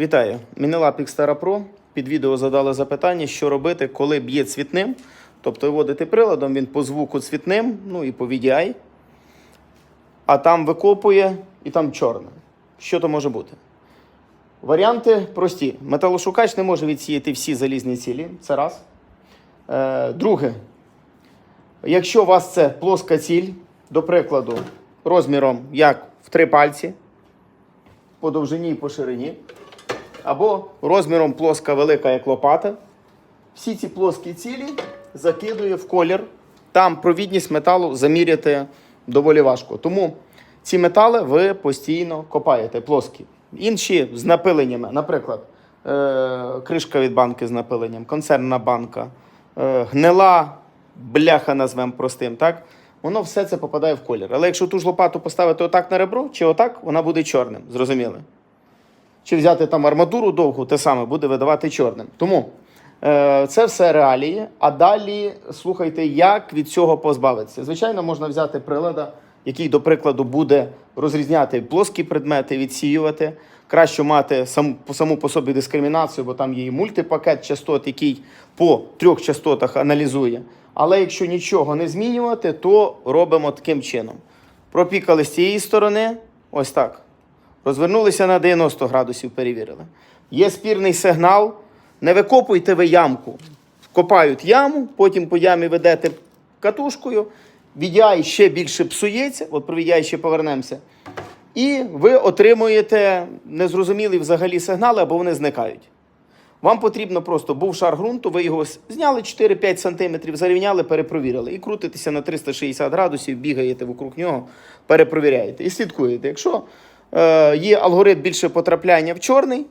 Вітаю! Мінелап Xtera Pro. Під відео задали запитання, що робити, коли б'є цвітним. Тобто виводити приладом, він по звуку цвітним, ну і по VDI, а там викопує і там чорне. Що то може бути? Варіанти прості. Металошукач не може відсіяти всі залізні цілі. Це раз. Е, друге, якщо у вас це плоска ціль, до прикладу, розміром як в три пальці, по довжині і по ширині, або розміром плоска велика, як лопата. Всі ці плоскі цілі закидує в колір. Там провідність металу заміряти доволі важко. Тому ці метали ви постійно копаєте плоскі. Інші з напиленнями, наприклад, е- кришка від банки з напиленням, консервна банка, е- гнила бляха, назвемо простим, так? Воно все це попадає в колір. Але якщо ту ж лопату поставити отак на ребро, чи отак, вона буде чорним. Зрозуміли? Чи взяти там арматуру довгу, те саме буде видавати чорним. Тому е, це все реалії. А далі слухайте, як від цього позбавитися. Звичайно, можна взяти прилада, який, до прикладу, буде розрізняти плоскі предмети, відсіювати. Краще мати сам, саму по собі дискримінацію, бо там є і мультипакет частот, який по трьох частотах аналізує. Але якщо нічого не змінювати, то робимо таким чином. Пропікали з цієї сторони, ось так. Розвернулися на 90 градусів, перевірили. Є спірний сигнал. Не викопуйте ви ямку. Копають яму, потім по ямі ведете катушкою, VDI ще більше псується, от про VDI ще повернемося. І ви отримуєте незрозумілі взагалі сигнали, або вони зникають. Вам потрібно просто був шар ґрунту, ви його зняли 4-5 см, зарівняли, перепровірили. І крутитеся на 360 градусів, бігаєте вокруг нього, перепровіряєте. І слідкуєте. Якщо е, є алгоритм більше потрапляння в чорний,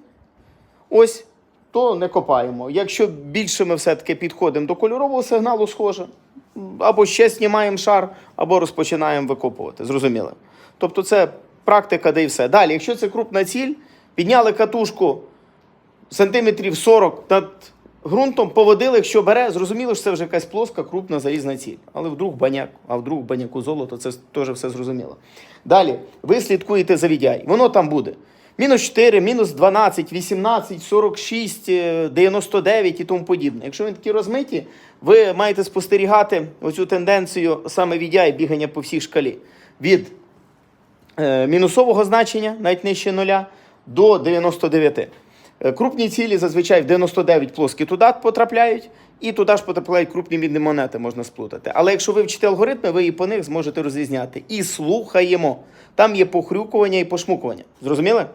ось, то не копаємо. Якщо більше ми все-таки підходимо до кольорового сигналу, схоже, або ще знімаємо шар, або розпочинаємо викопувати. Зрозуміло. Тобто це практика, де і все. Далі, якщо це крупна ціль, підняли катушку сантиметрів 40 над ґрунтом, поводили, якщо бере, зрозуміло, що це вже якась плоска, крупна залізна ціль. Але вдруг баняк, а вдруг баняку золото, це теж все зрозуміло. Далі, ви слідкуєте за VDI. Воно там буде. Мінус 4, мінус 12, 18, 46, е, 99 і тому подібне. Якщо він такі розмиті, ви маєте спостерігати оцю тенденцію саме VDI, бігання по всій шкалі. Від е, мінусового значення, навіть нижче нуля, до 99. Е, Крупні цілі зазвичай в 99 плоски туди потрапляють, і туди ж потрапляють крупні мідні монети, можна сплутати. Але якщо вивчите алгоритми, ви і по них зможете розрізняти. І слухаємо. Там є похрюкування і пошмукування. Зрозуміли?